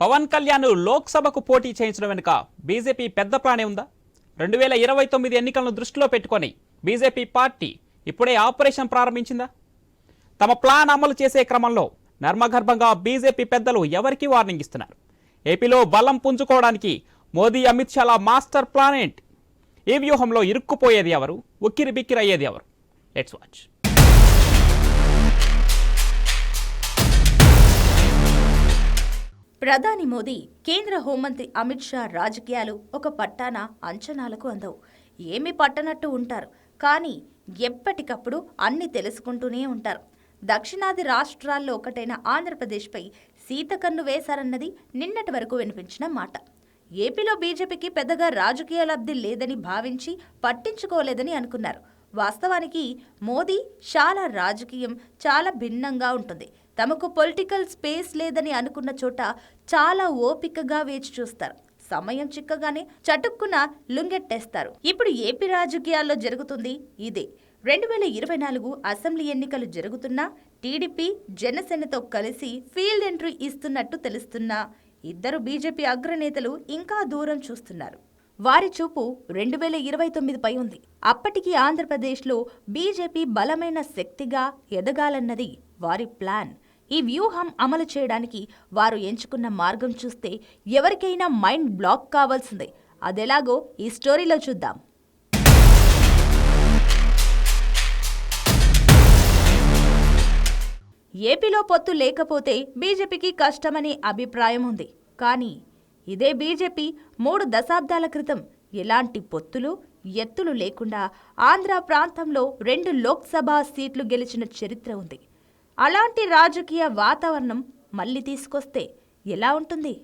పవన్ కళ్యాణ్ లోక్సభకు పోటీ చేయించడం వెనుక బీజేపీ పెద్ద ప్లానే ఉందా? రెండు వేల ఇరవై తొమ్మిది ఎన్నికలను దృష్టిలో పెట్టుకొని బీజేపీ పార్టీ ఇప్పుడే ఆపరేషన్ ప్రారంభించిందా? తమ ప్లాన్ అమలు చేసే క్రమంలో నర్మగర్భంగా బీజేపీ పెద్దలు ఎవరికి వార్నింగ్ ఇస్తున్నారు? ఏపీలో బలం పుంజుకోవడానికి మోదీ అమిత్ షాల మాస్టర్ ప్లాన్ ఏంటి? ఈ వ్యూహంలో ఇరుక్కుపోయేది ఎవరు? ఉక్కిరి బిక్కిరయ్యేది ఎవరు? లెట్స్ వాచ్ ప్రధాని మోదీ కేంద్ర హోంమంత్రి అమిత్ షా రాజకీయాలు ఒక పట్టాన అంచనాలకు అందవు. ఏమి పట్టనట్టు ఉంటారు. కానీ ఎప్పటికప్పుడు అన్ని తెలుసుకుంటూనే ఉంటారు. దక్షిణాది రాష్ట్రాల్లో ఒకటైన ఆంధ్రప్రదేశ్పై సీతకన్ను వేశారన్నది నిన్నటి వరకు వినిపించిన మాట. ఏపీలో బీజేపీకి పెద్దగా రాజకీయ లబ్ధి లేదని భావించి పట్టించుకోలేదని అనుకున్నారు. వాస్తవానికి మోదీ చాలా రాజకీయం చాలా భిన్నంగా ఉంటుంది. తమకు పొలిటికల్ స్పేస్ లేదని అనుకున్న చోట చాలా ఓపికగా వేచి చూస్తారు. సమయం చిక్కగానే చటుక్కున లుంగెట్టేస్తారు. ఇప్పుడు ఏపీ రాజకీయాల్లో జరుగుతుంది ఇదే. రెండు వేల ఇరవై నాలుగు అసెంబ్లీ ఎన్నికలు జరుగుతున్నా టీడీపీ జనసేనతో కలిసి ఫీల్డ్ ఎంట్రీ ఇస్తున్నట్టు తెలుస్తున్నా ఇద్దరు బీజేపీ అగ్రనేతలు ఇంకా దూరం చూస్తున్నారు. వారి చూపు రెండు వేల ఇరవై తొమ్మిదిపై ఉంది. అప్పటికి ఆంధ్రప్రదేశ్లో బీజేపీ బలమైన శక్తిగా ఎదగాలన్నది వారి ప్లాన్. ఈ వ్యూహం అమలు చేయడానికి వారు ఎంచుకున్న మార్గం చూస్తే ఎవరికైనా మైండ్ బ్లాక్ కావాల్సిందే. అదెలాగో ఈ స్టోరీలో చూద్దాం. ఏపీలో పొత్తు లేకపోతే బీజేపీకి కష్టమనే అభిప్రాయం ఉంది. కానీ ఇదే బీజేపీ మూడు దశాబ్దాల క్రితం ఎలాంటి పొత్తులు ఎత్తులు లేకుండా ఆంధ్ర ప్రాంతంలో రెండు లోక్సభ సీట్లు గెలిచిన చరిత్ర ఉంది. అలాంటి రాజకీయ వాతావరణం మళ్ళీ తీసుకొస్తే ఎలా ఉంటుంది?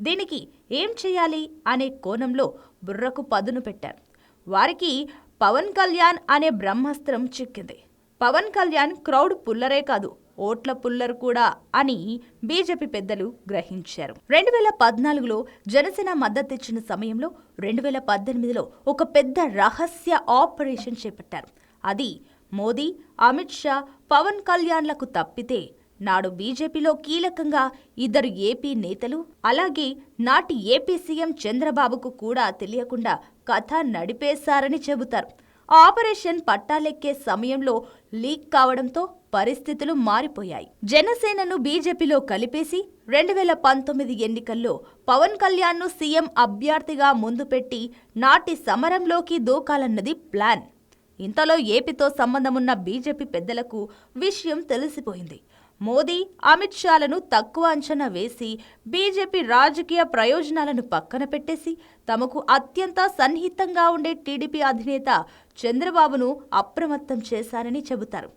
దీనికి ఏం చేయాలి అనే కోణంలో బుర్రకు పదును పెట్టారు. వారికి పవన్ కళ్యాణ్ అనే బ్రహ్మాస్త్రం చిక్కింది. పవన్ కళ్యాణ్ క్రౌడ్ పుల్లరే కాదు ఓట్ల పుల్లర్ కూడా అని బీజేపీ పెద్దలు గ్రహించారు. రెండు వేల పద్నాలుగులో జనసేన మద్దతిచ్చిన సమయంలో రెండు వేల పద్దెనిమిదిలో ఒక పెద్ద రహస్య ఆపరేషన్ చేపట్టారు. అది మోదీ అమిత్ షా పవన్ కళ్యాణ్లకు తప్పితే నాడు బీజేపీలో కీలకంగా ఇద్దరు ఏపీ నేతలు అలాగే నాటి ఏపీ సీఎం చంద్రబాబుకు కూడా తెలియకుండా కథ నడిపేశారని చెబుతారు. ఆపరేషన్ పట్టాలెక్కే సమయంలో లీక్ కావడంతో పరిస్థితులు మారిపోయాయి. జనసేనను బీజేపీలో కలిపేసి రెండు వేల పంతొమ్మిది ఎన్నికల్లో పవన్ కళ్యాణ్ను సీఎం అభ్యర్థిగా ముందు పెట్టి నాటి సమరంలోకి దూకాలన్నది ప్లాన్. ఇంతలో ఏపీతో సంబంధమున్న బీజేపీ పెద్దలకు విషయం తెలిసిపోయింది. మోదీ అమిత్ షాలను తక్కువ అంచనా వేసి బీజేపీ రాజకీయ ప్రయోజనాలను పక్కన పెట్టేసి తమకు అత్యంత సన్నిహితంగా ఉండే టీడీపీ అధినేత చంద్రబాబును అప్రమత్తం చేశారని చెబుతారు.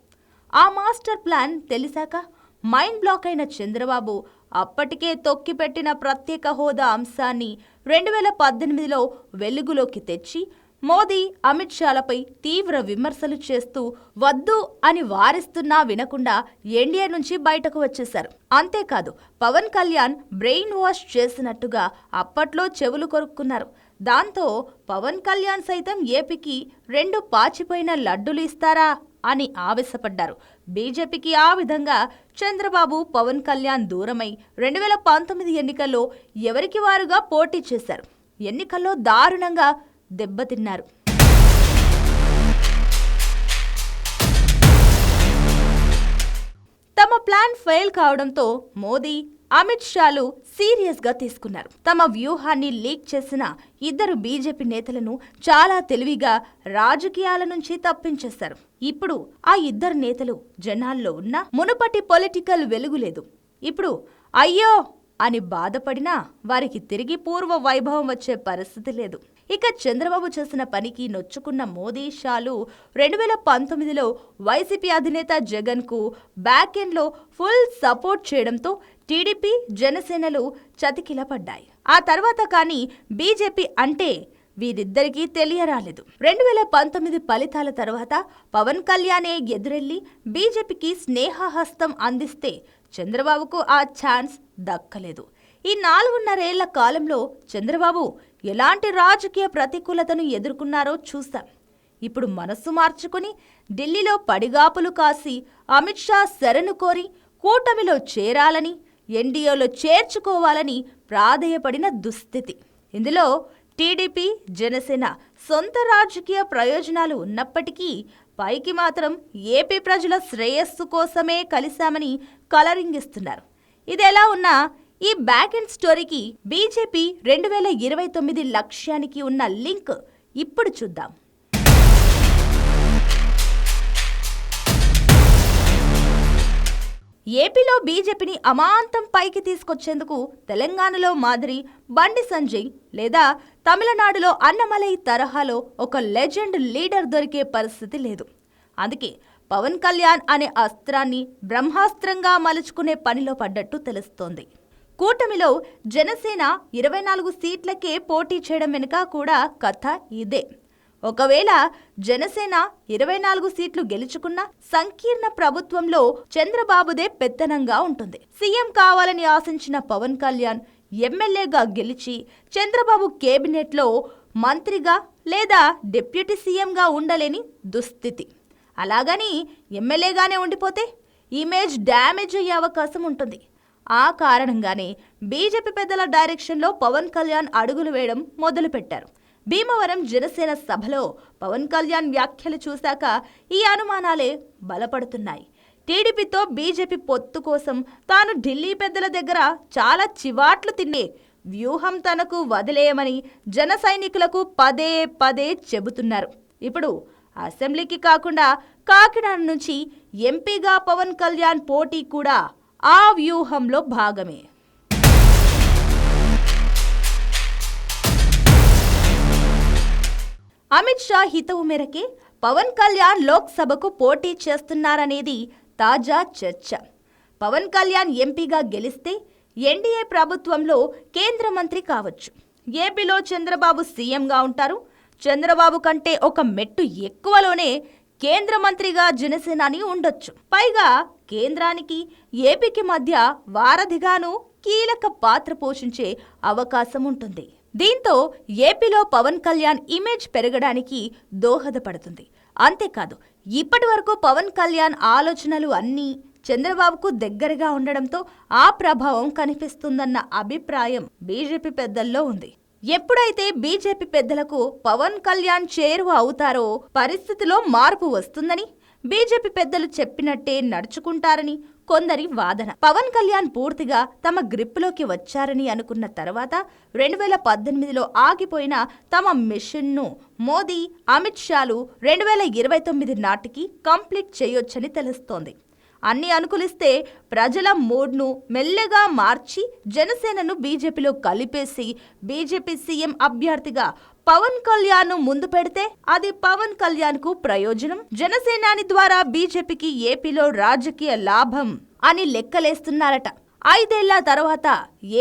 ఆ మాస్టర్ ప్లాన్ తెలిసాక మైండ్ బ్లాక్ అయిన చంద్రబాబు అప్పటికే తొక్కిపెట్టిన ప్రత్యేక హోదా అంశాన్ని రెండు వేల పద్దెనిమిదిలో వెలుగులోకి తెచ్చి మోదీ అమిత్ షాలపై తీవ్ర విమర్శలు చేస్తూ వద్దు అని వారిస్తున్నా వినకుండా ఎన్డీఏ నుంచి బయటకు వచ్చేశారు. అంతేకాదు పవన్ కళ్యాణ్ బ్రెయిన్ వాష్ చేసినట్టుగా అప్పట్లో చెవులు కొరుక్కున్నారు. దాంతో పవన్ కళ్యాణ్ సైతం ఏపీకి రెండు పాచిపోయిన లడ్డులు ఇస్తారా అని ఆవేశపడ్డారు. బీజేపీకి ఆ విధంగా చంద్రబాబు పవన్ కళ్యాణ్ దూరమై రెండు వేల పంతొమ్మిది ఎన్నికల్లో ఎవరికి వారుగా పోటీ చేశారు? ఎన్నికల్లో దారుణంగా దెబ్బతిన్నారు. తమ ప్లాన్ ఫెయిల్ కావడంతో మోదీ అమిత్ షాలు సీరియస్గా తీసుకున్నారు. తమ వ్యూహాన్ని లీక్ చేసిన ఇద్దరు బీజేపీ నేతలను చాలా తెలివిగా రాజకీయాల నుంచి తప్పించేశారు. ఇప్పుడు ఆ ఇద్దరు నేతలు జనాల్లో ఉన్న మునుపటి పొలిటికల్ వెలుగులేదు ఇప్పుడు అయ్యో అని బాధపడినా వారికి తిరిగి పూర్వ వైభవం వచ్చే పరిస్థితి లేదు. ఇక చంద్రబాబు చేసిన పనికి నొచ్చుకున్న మోదీ షాలు రెండు వేల పంతొమ్మిదిలో వైసీపీ అధినేత జగన్కు బ్యాక్ ఎండ్లో ఫుల్ సపోర్ట్ చేయడంతో టీడీపీ జనసేనలు చతికిలపడ్డాయి. ఆ తర్వాత కానీ బీజేపీ అంటే వీరిద్దరికీ తెలియరాలేదు. రెండు వేల పంతొమ్మిది ఫలితాల తర్వాత పవన్ కళ్యాణే ఎదురెళ్ళి బీజేపీకి స్నేహహస్తం అందిస్తే చంద్రబాబుకు ఆ ఛాన్స్ దక్కలేదు. ఈ నాలుగున్నరేళ్ళ కాలంలో చంద్రబాబు ఎలాంటి రాజకీయ ప్రతికూలతను ఎదుర్కొన్నారో చూస్తాం. ఇప్పుడు మనస్సు మార్చుకుని ఢిల్లీలో పడిగాపులు కాసి అమిత్ షా శరణు కోరి కూటమిలో చేరాలని ఎన్డీఏలో చేర్చుకోవాలని ప్రాధేయపడిన దుస్థితి. ఇందులో టీడీపీ జనసేన సొంత రాజకీయ ప్రయోజనాలు ఉన్నప్పటికీ పైకి మాత్రం ఏపీ ప్రజల శ్రేయస్సు కోసమే కలిశామని కలరింగ్ ఇస్తున్నారు ఇది ఎలా ఉన్నా ఈ బ్యాక్ ఎండ్ స్టోరీకి బీజేపీ రెండు వేల ఇరవై తొమ్మిది లక్ష్యానికి ఉన్న లింక్ ఇప్పుడు చూద్దాం. ఏపీలో బీజేపీని అమాంతం పైకి తీసుకొచ్చేందుకు తెలంగాణలో మాదిరి బండి సంజయ్ లేదా తమిళనాడులో అన్నమలై తరహాలో ఒక లెజెండ్ లీడర్ దొరికే పరిస్థితి లేదు. అందుకే పవన్ కళ్యాణ్ అనే అస్త్రాన్ని బ్రహ్మాస్త్రంగా మలుచుకునే పనిలో పడ్డట్టు తెలుస్తోంది. కూటమిలో జనసేన ఇరవై నాలుగు సీట్లకే పోటీ చేయడం వెనుక కూడా కథ ఇదే. ఒకవేళ జనసేన ఇరవై నాలుగు సీట్లు గెలుచుకున్న సంకీర్ణ ప్రభుత్వంలో చంద్రబాబుదే పెత్తనంగా ఉంటుంది. సీఎం కావాలని ఆశించిన పవన్ కళ్యాణ్ ఎమ్మెల్యేగా గెలిచి చంద్రబాబు కేబినెట్లో మంత్రిగా లేదా డిప్యూటీ సీఎంగా ఉండలేని దుస్థితి. అలాగని ఎమ్మెల్యేగానే ఉండిపోతే ఇమేజ్ డ్యామేజ్ అయ్యే అవకాశం ఉంటుంది. ఆ కారణంగానే బీజేపీ పెద్దల డైరెక్షన్లో పవన్ కళ్యాణ్ అడుగులు వేయడం మొదలుపెట్టారు. భీమవరం జనసేన సభలో పవన్ కళ్యాణ్ వ్యాఖ్యలు చూశాక ఈ అనుమానాలే బలపడుతున్నాయి. టీడీపీతో బీజేపీ పొత్తు కోసం తాను ఢిల్లీ పెద్దల దగ్గర చాలా చివాట్లు తినే వ్యూహం తనకు వదిలేయమని జన సైనికులకు పదే పదే చెబుతున్నారు. ఇప్పుడు అసెంబ్లీకి కాకుండా కాకినాడ నుంచి ఎంపీగా పవన్ కళ్యాణ్ పోటీ కూడా ఆ వ్యూహంలో భాగమే. అమిత్ షా హితవు మేరకే పవన్ కళ్యాణ్ లోక్సభకు పోటీ చేస్తున్నారనేది తాజా చర్చ. పవన్ కళ్యాణ్ ఎంపీగా గెలిస్తే ఎన్డీఏ ప్రభుత్వంలో కేంద్ర మంత్రి కావచ్చు. ఏపీలో చంద్రబాబు సీఎంగా ఉంటారు. చంద్రబాబు కంటే ఒక మెట్టు ఎక్కువలోనే కేంద్ర మంత్రిగా జనసేనాని ఉండొచ్చు. పైగా కేంద్రానికి ఏపీకి మధ్య వారధిగాను కీలక పాత్ర పోషించే అవకాశం ఉంటుంది. దీంతో ఏపీలో పవన్ కళ్యాణ్ ఇమేజ్ పెరగడానికి దోహదపడుతుంది. అంతేకాదు ఇప్పటి వరకు పవన్ కళ్యాణ్ ఆలోచనలు అన్నీ చంద్రబాబుకు దగ్గరగా ఉండడంతో ఆ ప్రభావం కనిపిస్తుందన్న అభిప్రాయం బీజేపీ పెద్దల్లో ఉంది. ఎప్పుడైతే బీజేపీ పెద్దలకు పవన్ కళ్యాణ్ చేరువ అవుతారో పరిస్థితిలో మార్పు వస్తుందని బీజేపీ పెద్దలు చెప్పినట్టే నడుచుకుంటారని కొందరి వాదన. పవన్ కళ్యాణ్ పూర్తిగా తమ గ్రిప్లోకి వచ్చారని అనుకున్న తర్వాత రెండు వేల పద్దెనిమిదిలో ఆగిపోయిన తమ మిషన్ను మోదీ అమిత్ షాలు రెండు వేల ఇరవై తొమ్మిది నాటికి కంప్లీట్ చేయొచ్చని తెలుస్తోంది. అన్ని అనుకూలిస్తే ప్రజల మూడ్ను మెల్లగా మార్చి జనసేనను బీజేపీలో కలిపేసి బీజేపీ సీఎం అభ్యర్థిగా పవన్ కళ్యాణ్ ముందు పెడితే అది పవన్ కళ్యాణ్కు ప్రయోజనం. జనసేనాని ద్వారా బీజేపీకి ఏపీలో రాజకీయ లాభం అని లెక్కలేస్తున్నారట. ఐదేళ్ళ తర్వాత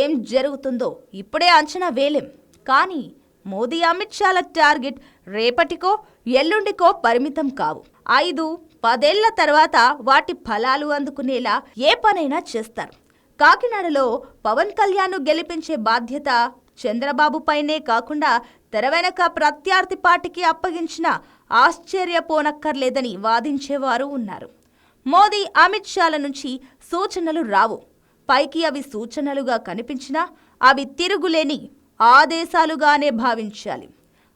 ఏం జరుగుతుందో ఇప్పుడే అంచనా వేలేం. కానీ మోదీ అమిత్ షాల టార్గెట్ రేపటికో ఎల్లుండికో పరిమితం కావు. ఐదు పదేళ్ళ తర్వాత వాటి ఫలాలు అందుకునేలా ఏ పనైనా చేస్తారు. కాకినాడలో పవన్ కళ్యాణ్ గెలిపించే బాధ్యత చంద్రబాబుపైనే కాకుండా తెర వెనక ప్రత్యర్థి పార్టీకి అప్పగించిన ఆశ్చర్యపోనక్కర్లేదని వాదించేవారు ఉన్నారు. మోదీ అమిత్ షాల నుంచి సూచనలు రావు. పైకి అవి సూచనలుగా కనిపించినా అవి తిరుగులేని ఆదేశాలుగానే భావించాలి.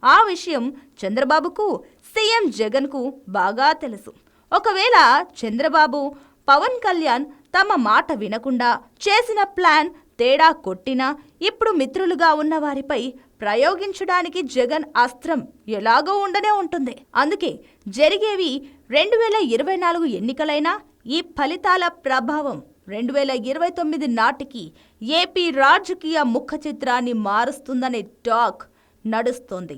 ఆ విషయం చంద్రబాబుకు సీఎం జగన్కు బాగా తెలుసు. ఒకవేళ చంద్రబాబు పవన్ కళ్యాణ్ తమ మాట వినకుండా చేసిన ప్లాన్ తేడా కొట్టినా ఇప్పుడు మిత్రులుగా ఉన్న వారిపై ప్రయోగించడానికి జగన్ అస్త్రం ఎలాగో ఉండనే ఉంటుంది. అందుకే జరిగేవి రెండు వేల ఇరవై నాలుగు ఎన్నికలైనా ఈ ఫలితాల ప్రభావం రెండు వేల ఇరవై తొమ్మిది నాటికి ఏపీ రాజకీయ ముఖ చిత్రాన్ని మారుస్తుందనే టాక్ నడుస్తోంది.